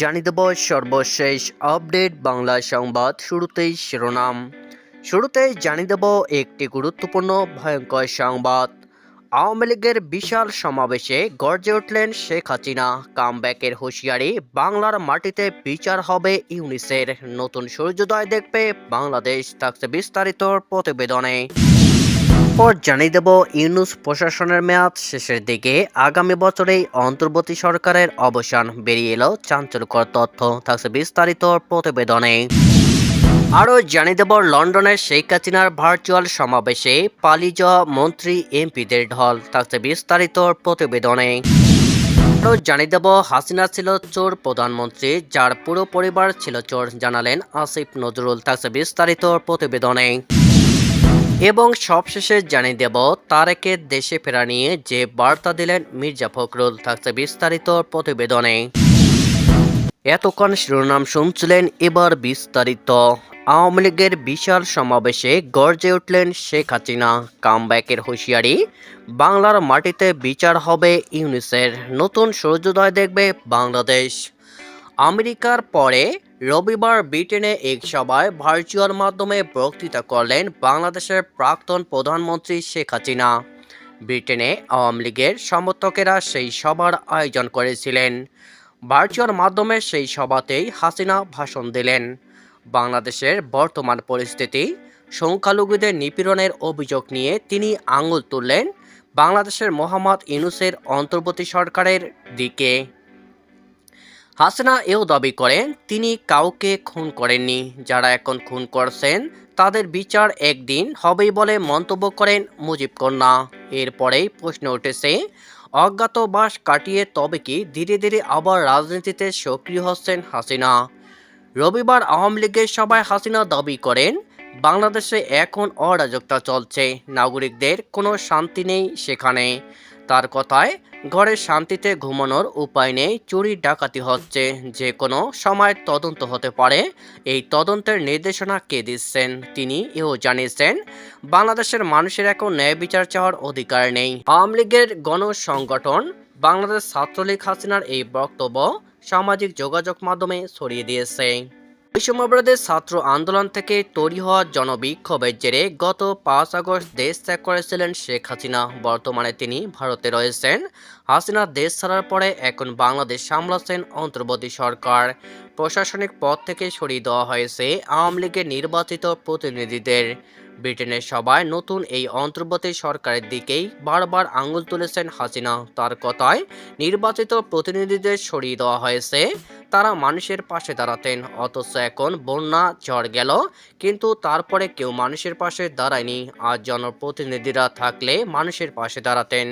জানিয়ে দেব সর্বশেষ আপডেট বাংলা সংবাদ শুরুতেই শিরোনাম। শুরুতেই জানিয়ে দেব একটি গুরুত্বপূর্ণ ভয়ঙ্কর সংবাদ। আওয়ামী লীগের বিশাল সমাবেশে গর্জে উঠলেন শেখ হাসিনা। কামব্যাকের হুঁশিয়ারি, বাংলার মাটিতে বিচার হবে ইউনিসের নতুন সূর্যোদয় দেখবে বাংলাদেশ, থাকছে বিস্তারিত প্রতিবেদনে। পর জানিয়ে দেব, ইউনুস প্রশাসনের মেয়াদ শেষের দিকে আগামী বছরেই অন্তর্বর্তী সরকারের অবসান বেরিয়ে এলো চাঞ্চল্যকর তথ্য। থাকছে বিস্তারিত প্রতিবেদনে। আরও জানিয়ে দেব, লন্ডনের শেখ হাসিনার ভার্চুয়াল সমাবেশে পালিয়ে যাওয়া মন্ত্রী এমপিদের ঢল। থাকছে বিস্তারিত প্রতিবেদনে। আরও জানিয়ে দেব, হাসিনা ছিল চোর প্রধানমন্ত্রী, যার পুরো পরিবার ছিল চোর, জানালেন আসিফ নজরুল। থাকছে বিস্তারিত প্রতিবেদনে। এবং সবশেষে জানিয়ে দেব, তারেকে দেশে ফেরা নিয়ে যে বার্তা দিলেন মির্জা ফখরুল থাকছে বিস্তারিত প্রতিবেদনে। এতক্ষণ শিরোনাম শুনছিলেন এবার বিস্তারিত। আওয়ামী লীগের বিশাল সমাবেশে গর্জে উঠলেন শেখ হাসিনা। কামব্যাকের হুঁশিয়ারি, বাংলার মাটিতে বিচার হবে ইউনিসের নতুন সূর্যোদয় দেখবে বাংলাদেশ। আমেরিকার পরে রবিবার ব্রিটেনে এক সভায় ভার্চুয়াল মাধ্যমে বক্তৃতা করলেন বাংলাদেশের প্রাক্তন প্রধানমন্ত্রী শেখ হাসিনা। ব্রিটেনে আওয়ামী লীগের সমর্থকেরা সেই সভার আয়োজন করেছিলেন। ভার্চুয়াল মাধ্যমে সেই সভাতেই হাসিনা ভাষণ দিলেন। বাংলাদেশের বর্তমান পরিস্থিতি, সংখ্যালঘুদের নিপীড়নের অভিযোগ নিয়ে তিনি আঙুল তুললেন বাংলাদেশের মোহাম্মদ ইউনুসের অন্তর্বর্তী সরকারের দিকে। হাসিনা এও দাবি করেন, তিনি কাউকে খুন করেননি। যারা এখন খুন করছেন, তাদের বিচার একদিন হবেই বলে মন্তব্য করেন মুজিব কন্যা। এরপরেই প্রশ্ন উঠেছে অজ্ঞাতবাস কাটিয়ে তবে কি ধীরে ধীরে আবার রাজনীতিতে সক্রিয় হচ্ছেন হাসিনা? রবিবার আওয়ামী লীগের সভায় হাসিনা দাবি করেন, বাংলাদেশে এখন অরাজকতা চলছে, নাগরিকদের কোনো শান্তি নেই সেখানে। তার কথায় ঘরে শান্তিতে ঘুমানোর উপায় নেই, চুরি ডাকাতি হচ্ছে, যে কোনো সময় তদন্ত হতে পারে, এই তদন্তের নির্দেশনা কে দিচ্ছেন? তিনি এও জানিয়েছেন, বাংলাদেশের মানুষের এখন ন্যায় বিচার চাওয়ার অধিকার নেই। আওয়ামী লীগের গণসংগঠন বাংলাদেশ ছাত্রলীগ হাসিনার এই বক্তব্য সামাজিক যোগাযোগ মাধ্যমে ছড়িয়ে দিয়েছে। বৈষম্যবিরোধী ছাত্র আন্দোলন থেকে তৈরি হওয়া জনবিক্ষোভের জেরে গত পাঁচ আগস্ট দেশ ত্যাগ করেছিলেন শেখ হাসিনা। বর্তমানে তিনি ভারতে রয়েছেন। হাসিনা দেশ ছাড়ার পরে এখন বাংলাদেশ সামলাচ্ছেন অন্তর্বর্তী সরকার। প্রশাসনিক পদ থেকে সরিয়ে দেওয়া হয়েছে আওয়ামী লীগের নির্বাচিত প্রতিনিধিদের। ব্রিটেনের সভায় নতুন এই অন্তর্বর্তী সরকারের দিকেই বারবার আঙুল তুলেছেন হাসিনা। তার কথায় নির্বাচিত প্রতিনিধিদের সরিয়ে দেওয়া হয়েছে, তারা মানুষের পাশে দাঁড়াতেন, অথচ এখন বন্যা, ঝড় গেল, কিন্তু তারপরে কেউ মানুষের পাশে দাঁড়ায়নি, আর জনপ্রতিনিধিরা থাকলে মানুষের পাশে দাঁড়াতেন।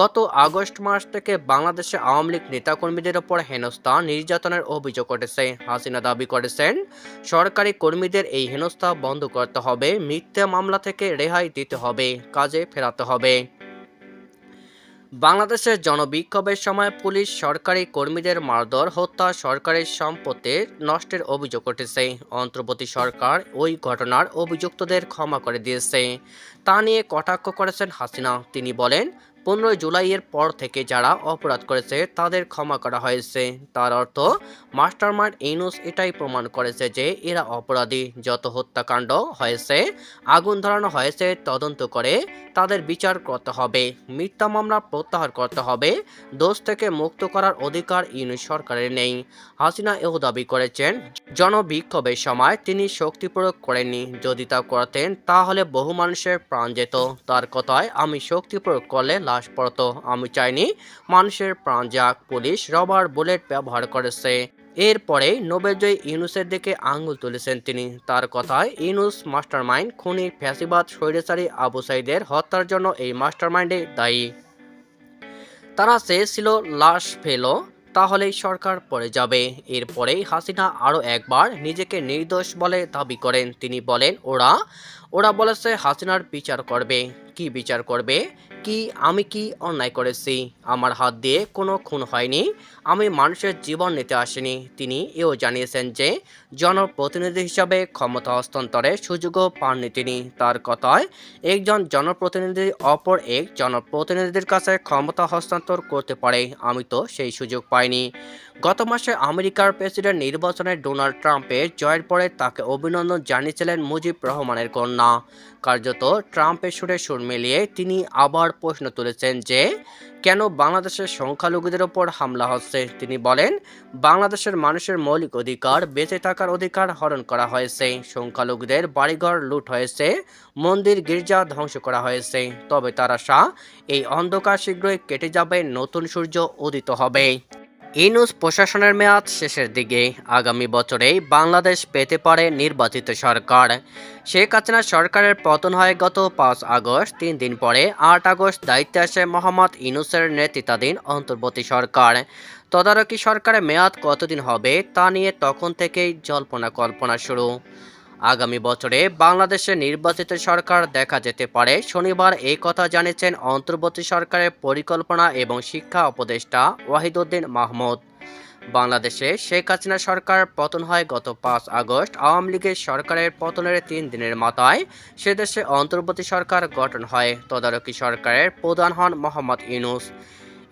গত আগস্ট মাস থেকে বাংলাদেশে আওয়ামী লীগ নেতাকর্মীদের ওপর হেনস্থা নির্যাতনের অভিযোগ উঠেছে। হাসিনা দাবি করেছেন, সরকারি কর্মীদের এই হেনস্থা বন্ধ করতে হবে মিথ্যা মামলা থেকে রেহাই দিতে হবে, কাজে ফেরাতে হবে। বাংলাদেশের জনবিক্ষোভের সময় পুলিশ সরকারি কর্মীদের মারধর, হত্যা, সরকারের সম্পত্তি নষ্টের অভিযোগ উঠেছে। অন্তর্বর্তী সরকার ওই ঘটনার অভিযুক্তদের ক্ষমা করে দিয়েছে। তা নিয়ে কটাক্ষ করেছেন হাসিনা। তিনি বলেন পনেরোই জুলাইয়ের পর থেকে যারা অপরাধ করেছে, তাদের ক্ষমা করা হয়েছে। তার অর্থ মাস্টারমাইন্ড ইনুস এটাই প্রমাণ করেছে যে এরা অপরাধী। যত হত্যাকাণ্ড হয়েছে, আগুন ধরানো হয়েছে, তদন্ত করে তাদের বিচার করতে হবে। মিথ্যা মামলা প্রত্যাহার করতে হবে। দোষ থেকে মুক্ত করার অধিকার ইউনিট সরকারের নেই। হাসিনা এও দাবি করেছেন, জনবিক্ষোভের সময় তিনি শক্তি প্রয়োগ করেননি। যদি তা করতেন, তাহলে বহু মানুষের প্রাণ যেত। তার কথায়, আমি শক্তি প্রয়োগ করলে লাশ পড়তো আমি চাইনি মানুষের প্রাণ যাক, পুলিশ রবার বুলেট ব্যবহার করেছে। এরপরে নোবেলজয়ী ইউনুসের দিকে আঙ্গুল তুলেছেন তিনি। তার কথায় ইউনুস মাস্টারমাইন্ড খুনি ফ্যাসিবাদ, স্বৈরাচারী আবু সাইদের হত্যার জন্য এই মাস্টারমাইন্ডে দায়ী। তারা চেয়েছিল লাশ ফেলো তাহলেই সরকার পড়ে যাবে। এরপরেই হাসিনা আরও একবার নিজেকে নির্দোষ বলে দাবি করেন। তিনি বলেন, ওরা ওরা বলেছে হাসিনার বিচার করবে। কি বিচার করবে? কি, আমি কি অন্যায় করেছি? আমার হাত দিয়ে কোনো খুন হয়নি। আমি মানুষের জীবন নিতে আসিনি। তিনি এও জানিয়েছেন যে জনপ্রতিনিধি হিসাবে ক্ষমতা হস্তান্তরের সুযোগও পাননি তিনি। তার কথায়, একজন জনপ্রতিনিধি অপর এক জনপ্রতিনিধির কাছে ক্ষমতা হস্তান্তর করতে পারে। আমি তো সেই সুযোগ পাইনি। গত মাসে আমেরিকার প্রেসিডেন্ট নির্বাচনে ডোনাল্ড ট্রাম্পের জয়ের পরে তাকে অভিনন্দন জানিয়েছিলেন মুজিব রহমানের কন্যা। কার্যত ট্রাম্পের সুরে সুর মিলিয়ে তিনি আবার প্রশ্ন তুলেছেন যে কেন বাংলাদেশের সংখ্যালঘুদের ওপর হামলা হচ্ছে? তিনি বলেন, বাংলাদেশের মানুষের মৌলিক অধিকার, বেঁচে থাকার অধিকার হরণ করা হয়েছে। সংখ্যালঘুদের বাড়িঘর লুট হয়েছে, মন্দির গির্জা ধ্বংস করা হয়েছে। তবে তারা আশা এই অন্ধকার শীঘ্রই কেটে যাবে, নতুন সূর্য উদিত হবে। ইনুস প্রশাসনের মেয়াদ শেষের দিকে। আগামী বছরেই বাংলাদেশ পেতে পারে নির্বাচিত সরকার। শেখ হাসিনা সরকারের পতন হয় গত পাঁচ আগস্ট, তিন দিন পরে আট আগস্ট দায়িত্বে আসে মোহাম্মদ ইনুসের নেতৃত্বাধীন অন্তর্বর্তী সরকার। তদারকি সরকারের মেয়াদ কতদিন হবে তা নিয়ে তখন থেকেই জল্পনা কল্পনা শুরু। আগামী বছরে বাংলাদেশে নির্বাচিত সরকার দেখা যেতে পারে। শনিবার এই কথা জানিয়েছেন অন্তর্বর্তী সরকারের পরিকল্পনা এবং শিক্ষা উপদেষ্টা ওয়াহিদুদ্দিন মাহমুদ। বাংলাদেশে শেখ হাসিনা সরকার পতন হয় গত পাঁচ আগস্ট। আওয়ামী লীগের সরকারের পতনের তিন দিনের মাথায় সে দেশে অন্তর্বর্তী সরকার গঠন হয়। তদারকি সরকারের প্রধান হন মোহাম্মদ ইউনুস।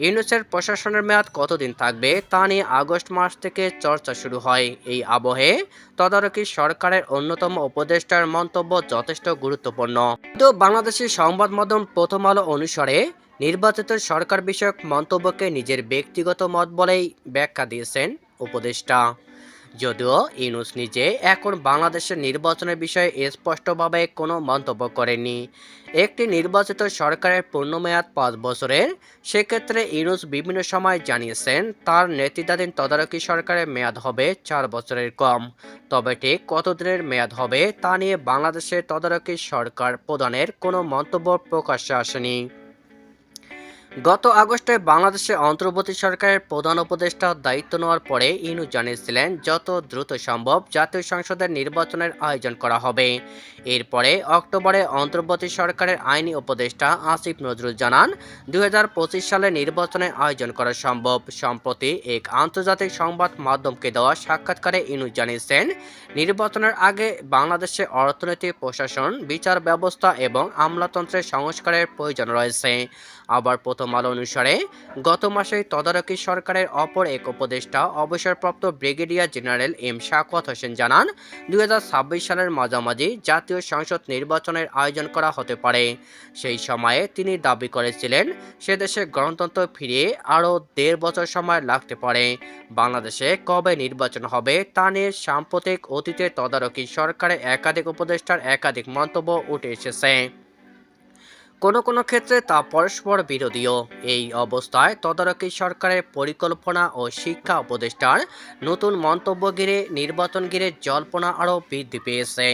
ইউনুসের প্রশাসনের মেয়াদ কতদিন থাকবে তা নিয়ে আগস্ট মাস থেকে চর্চা শুরু হয়। এই আবহে তদারকি সরকারের অন্যতম উপদেষ্টার মন্তব্য যথেষ্ট গুরুত্বপূর্ণ। কিন্তু বাংলাদেশের সংবাদ মাধ্যম প্রথম আলো অনুসারে নির্বাচিত সরকার বিষয়ক মন্তব্যকে নিজের ব্যক্তিগত মত বলেই ব্যাখ্যা দিয়েছেন উপদেষ্টা। যদিও ইউনুস নিজে এখন বাংলাদেশের নির্বাচনের বিষয়ে স্পষ্টভাবে কোনো মন্তব্য করেনি একটি নির্বাচিত সরকারের পূর্ণমেয়াদ পাঁচ বছরের, সেক্ষেত্রে ইউনুস বিভিন্ন সময় জানিয়েছেন, তার নেতৃত্বাধীন তদারকি সরকারের মেয়াদ হবে চার বছরের কম। তবে ঠিক কতদিনের মেয়াদ হবে তা নিয়ে বাংলাদেশের তদারকি সরকার প্রদানের কোনো মন্তব্য প্রকাশ্যে আসেনি। গত আগস্টে বাংলাদেশে অন্তর্বর্তী সরকারের প্রধান উপদেষ্টা দায়িত্ব নেওয়ার পরে ইনু জানিয়েছিলেন, যত দ্রুত সম্ভব জাতীয় সংসদের নির্বাচনের আয়োজন করা হবে। এরপরে অক্টোবরে অন্তর্বর্তী সরকারের আইনি উপদেষ্টা আসিফ নজরুল জানান দু হাজার পঁচিশ সালে নির্বাচনের আয়োজন করা সম্ভব। সম্প্রতি এক আন্তর্জাতিক সংবাদ মাধ্যমকে দেওয়া সাক্ষাৎকারে ইনু জানিয়েছেন, নির্বাচনের আগে বাংলাদেশে অর্থনৈতিক প্রশাসন, বিচার ব্যবস্থা এবং আমলাতন্ত্রের সংস্কারের প্রয়োজন রয়েছে। আবার প্রথম আলো অনুসারে গত মাসে তদারকি সরকারের অপর এক উপদেষ্টা, অবসরপ্রাপ্ত brigadier general M Sakhawat Hossain জানান, দুই হাজার ছাব্বিশ সালের মাঝামাঝি জাতীয় সংসদ নির্বাচনের আয়োজন করা হতে পারে। সেই সময়ে তিনি দাবি করেছিলেন, সে দেশে গণতন্ত্র ফিরিয়ে আরও দেড় বছর সময় লাগতে পারে। বাংলাদেশে কবে নির্বাচন হবে তা নিয়ে সাম্প্রতিক অতীতে তদারকি সরকারের একাধিক উপদেষ্টার একাধিক মন্তব্য উঠে এসেছে। কোনো কোনো ক্ষেত্রে তা পরস্পর বিরোধীও। এই অবস্থায় তদারকি সরকারের পরিকল্পনা ও শিক্ষা উপদেষ্টার নতুন মন্তব্য ঘিরে নির্বাচন ঘিরে জল্পনা আরও বৃদ্ধি পেয়েছে।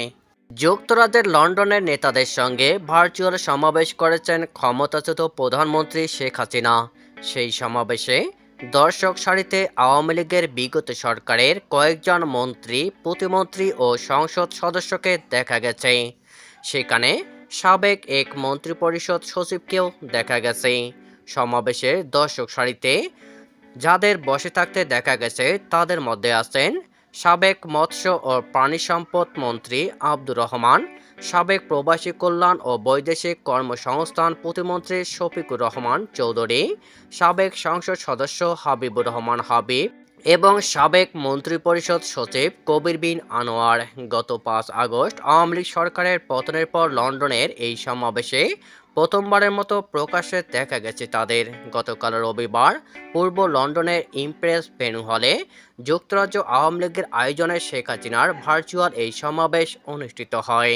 যুক্তরাজ্যের লন্ডনের নেতাদের সঙ্গে ভার্চুয়াল সমাবেশ করেছেন ক্ষমতাচ্যুত প্রধানমন্ত্রী শেখ হাসিনা। সেই সমাবেশে দর্শক সারিতে আওয়ামী লীগের বিগত সরকারের কয়েকজন মন্ত্রী, প্রতিমন্ত্রী ও সংসদ সদস্যকে দেখা গেছে। সেখানে সাবেক এক মন্ত্রিপরিষদ সচিবকেও দেখা গেছে। সমাবেশের দর্শক সারিতে যাদের বসে থাকতে দেখা গেছে, তাদের মধ্যে আছেন সাবেক মৎস্য ও প্রাণী সম্পদ মন্ত্রী আব্দুর রহমান, সাবেক প্রবাসী কল্যাণ ও বৈদেশিক কর্মসংস্থান প্রতিমন্ত্রী শফিকুর রহমান চৌধুরী, সাবেক সংসদ সদস্য হাবিবুর রহমান হাবিব এবং সাবেক মন্ত্রিপরিষদ সচিব কবির বিন আনোয়ার গত পাঁচ আগস্ট আওয়ামী লীগ সরকারের পতনের পর লন্ডনের এই সমাবেশে প্রথমবারের মতো প্রকাশ্যে দেখা গেছে তাদের। গতকাল রবিবার পূর্ব লন্ডনের ইমপ্রেস ভেনু হলে যুক্তরাজ্য আওয়ামী লীগের আয়োজনে শেখ হাসিনার ভার্চুয়াল এই সমাবেশ অনুষ্ঠিত হয়।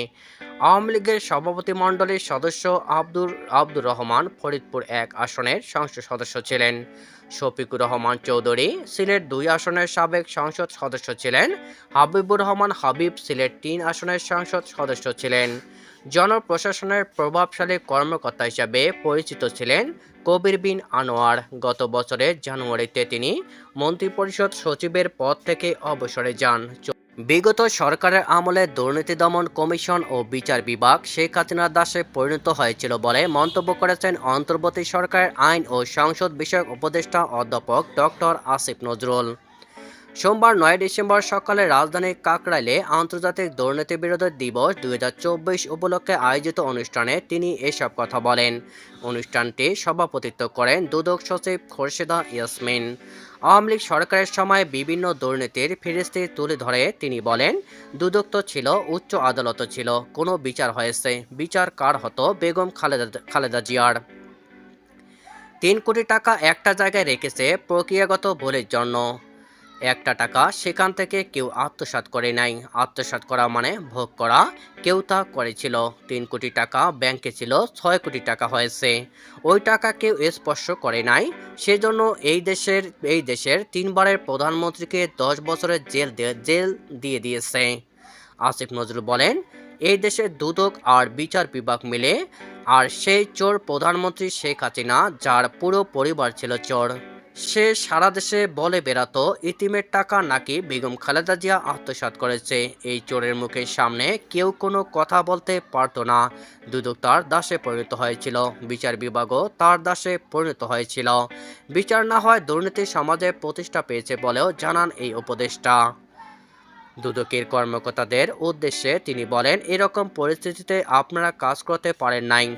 আওয়ামী লীগের সভাপতি মণ্ডলীর সদস্য আব্দুর আব্দুর রহমান ফরিদপুর এক আসনের সংসদ সদস্য ছিলেন। শফিকুর রহমান চৌধুরী সিলেট দুই আসনের সাবেক সংসদ সদস্য ছিলেন। হাবিবুর রহমান হাবিব সিলেট তিন আসনের সংসদ সদস্য ছিলেন। জনপ্রশাসনের প্রভাবশালী কর্মকর্তা হিসাবে পরিচিত ছিলেন কবির বিন আনোয়ার। গত বছরের জানুয়ারিতে তিনি মন্ত্রিপরিষদ সচিবের পদ থেকে অবসরে যান। বিগত সরকারের আমলে দুর্নীতি দমন কমিশন ও বিচার বিভাগ শেখ হাসিনার দাসে পরিণত হয়েছিল বলে মন্তব্য করেছেন অন্তর্বর্তী সরকারের আইন ও সংসদ বিষয়ক উপদেষ্টা অধ্যাপক ডক্টর আসিফ নজরুল। সোমবার নয় ডিসেম্বর সকালে রাজধানীর কাকরাইলে আন্তর্জাতিক দুর্নীতি বিরোধী দিবস দু হাজার চব্বিশ উপলক্ষে আয়োজিত অনুষ্ঠানে তিনি এসব কথা বলেন। অনুষ্ঠানটি সভাপতিত্ব করেন দুদক সচিব খোরশেদা ইয়াসমিন। আওয়ামী লীগ সরকারের সময় বিভিন্ন দুর্নীতির ফিরিস্তি তুলে ধরে, তিনি বলেন, দুদক তো ছিল, উচ্চ আদালত ছিল, কোনো বিচার হয়েছে। বিচার কার হতো? বেগম খালেদা খালেদা জিয়ার। তিন কোটি টাকা একটা জায়গায় রেখেছে প্রক্রিয়াগত ভুলের জন্য। একটা টাকা সেখান থেকে কেউ আত্মসাৎ করে নাই। আত্মসাৎ করা মানে ভোগ করা। কেউ তা করেছিল। তিন কোটি টাকা ব্যাংকে ছিল, ছয় কোটি টাকা হয়েছে। ওই টাকা কেউ স্পর্শ করে নাই। সেজন্য এই দেশের এই দেশের তিনবারের প্রধানমন্ত্রীকে দশ বছরের জেল জেল দিয়ে দিয়েছে। আসিফ নজরুল বলেন, এই দেশের দুদক আর বিচার বিভাগ মিলে, আর সেই চোর প্রধানমন্ত্রী শেখ হাসিনা, যার পুরো পরিবার ছিল চোর। সে সারা দেশে বলে বেড়াতো, ইতিমের টাকা নাকি বেগম খালেদা জিয়া আত্মসাৎ করেছে? এই চোরের মুখের সামনে কেউ কোনো কথা বলতে পারতো না। দুদক তার দাসে পরিণত হয়েছিল। বিচার বিভাগও তার দাসে পরিণত হয়েছিল। বিচার না হয় দুর্নীতি সমাজে প্রতিষ্ঠা পেয়েছে বলেও জানান এই উপদেষ্টা। দুদকের কর্মকর্তাদের উদ্দেশ্যে তিনি বলেন, এরকম পরিস্থিতিতে আপনারা কাজ করতে পারেন নাই।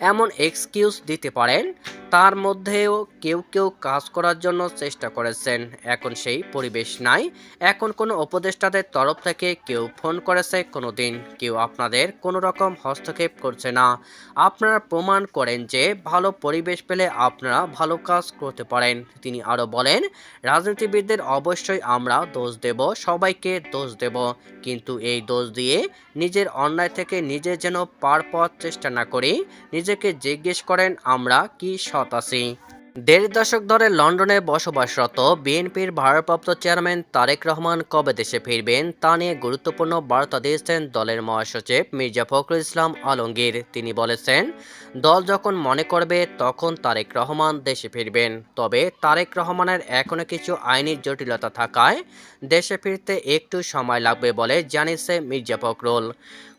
এমন এক্সকিউজ দিতে পারেন তার মধ্যেও কেউ কেউ কাজ করার জন্য চেষ্টা করেছেন। এখন সেই পরিবেশ নাই। এখন কোনো উপদেষ্টাদের তরফ থেকে কেউ ফোন করেছে কোনো দিন কেউ আপনাদের কোনো রকম হস্তক্ষেপ করছে না। আপনারা প্রমাণ করেন যে ভালো পরিবেশ পেলে আপনারা ভালো কাজ করতে পারেন। তিনি আরও বলেন, রাজনীতিবিদদের অবশ্যই আমরা দোষ দেব, সবাইকে দোষ দেব। কিন্তু এই দোষ দিয়ে নিজের অন্যায় থেকে নিজে যেন পার পাওয়ার চেষ্টা না করি। নিজেকে জিজ্ঞেস করেন, আমরা কি সৎ আছি। দেড় দশক ধরে লন্ডনে বসবাসরত বিএনপির ভারপ্রাপ্ত চেয়ারম্যান তারেক রহমান কবে দেশে ফিরবেন তা নিয়ে গুরুত্বপূর্ণ বার্তা দিয়েছেন দলের মহাসচিব মির্জা ফখরুল ইসলাম আলমগীর। তিনি বলেছেন, দল যখন মনে করবে তখন তারেক রহমান দেশে ফিরবেন। তবে তারেক রহমানের এখনও কিছু আইনি জটিলতা থাকায় দেশে ফিরতে একটু সময় লাগবে বলে জানিয়েছে মির্জা ফখরুল।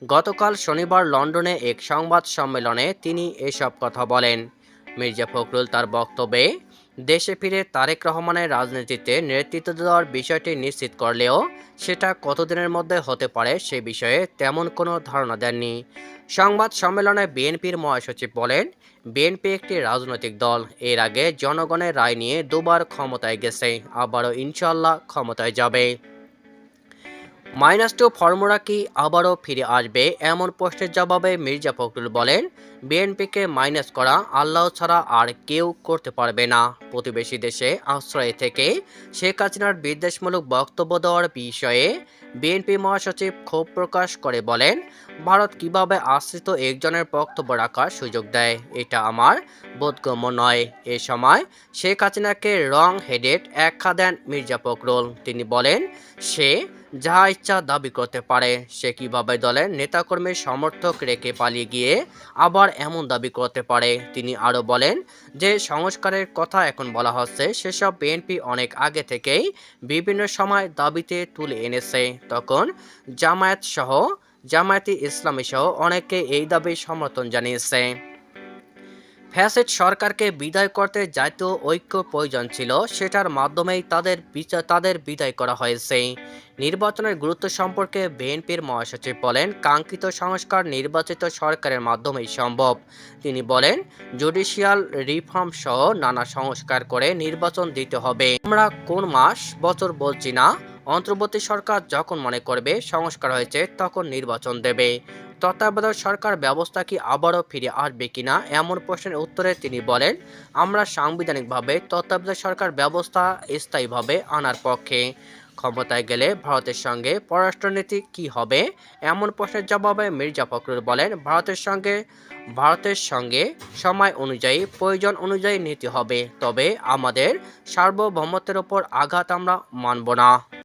গতকাল শনিবার লন্ডনে এক সংবাদ সম্মেলনে তিনি এসব কথা বলেন। মির্জা ফখরুল তার বক্তব্যে, দেশে ফিরে তারেক রহমানের রাজনীতিতে নেতৃত্ব দেওয়ার বিষয়টি নিশ্চিত করলেও সেটা কতদিনের মধ্যে হতে পারে সে বিষয়ে তেমন কোনো ধারণা দেননি। সংবাদ সম্মেলনে বিএনপির মহাসচিব বলেন, বিএনপি একটি রাজনৈতিক দল। এর আগে জনগণের রায় নিয়ে দুবার ক্ষমতায় গেছে, আবারও ইনশাল্লাহ ক্ষমতায় যাবে। মাইনাস টু ফর্মুলা কি আবারও ফিরে আসবে? এমন প্রশ্নের জবাবে মির্জা ফখরুল বলেন, বিএনপিকে মাইনাস করা আল্লাহ ছাড়া আর কেউ করতে পারবে না। প্রতিবেশী দেশে আশ্রয় থেকে শেখ হাসিনার বিদ্বেষমূলক বক্তব্য দেওয়ার বিষয়ে বিএনপি মহাসচিব ক্ষোভ প্রকাশ করে বলেন, ভারত কীভাবে আশ্রিত একজনের বক্তব্য রাখার সুযোগ দেয়, এটা আমার বোধগম্য নয়। এ সময় শেখ হাসিনাকে রং হেডেড একখা দেন মির্জা ফখরুল। তিনি বলেন, সে যাহা ইচ্ছা দাবি করতে পারে। সে কীভাবে দলের নেতাকর্মীর সমর্থক রেখে পালিয়ে গিয়ে আবার এমন দাবি করতে পারে? তিনি আরও বলেন যে, সংস্কারের কথা এখন বলা হচ্ছে, সেসব বিএনপি অনেক আগে থেকেই বিভিন্ন সময় দাবিতে তুলে এনেছে। তখন জামায়াত সহ জামায়াতি ইসলামী সহ অনেকে এই দাবির সমর্থন জানিয়েছে। ফ্যাসিড সরকারকে বিদায় করতে জাতীয় ঐক্য প্রয়োজন ছিল, সেটার মাধ্যমেই তাদের বিচার তাদের বিদায় করা হয়েছে। নির্বাচনের গুরুত্ব সম্পর্কে বিএনপির মহাসচিব বলেন, কাঙ্ক্ষিত সংস্কার নির্বাচিত সরকারের মাধ্যমেই সম্ভব। তিনি বলেন, জুডিশিয়াল রিফর্ম সহ নানা সংস্কার করে নির্বাচন দিতে হবে। আমরা কোন মাস, বছর বলছি না। অন্তর্বর্তী সরকার যখন মনে করবে সংস্কার হয়েছে, তখন নির্বাচন দেবে। তত্ত্বাবধায়ক সরকার ব্যবস্থা কি আবারও ফিরে আসবে কিনা? এমন প্রশ্নের উত্তরে তিনি বলেন, আমরা সাংবিধানিকভাবে তত্ত্বাবধায়ক সরকার ব্যবস্থা স্থায়ীভাবে আনার পক্ষে। ক্ষমতায় গেলে ভারতের সঙ্গে পররাষ্ট্রনীতি কি হবে? এমন প্রশ্নের জবাবে মির্জা ফখরুল বলেন, ভারতের সঙ্গে ভারতের সঙ্গে সময় অনুযায়ী, প্রয়োজন অনুযায়ী নীতি হবে। তবে আমাদের সার্বভৌমত্বের ওপর আঘাত আমরা মানব না।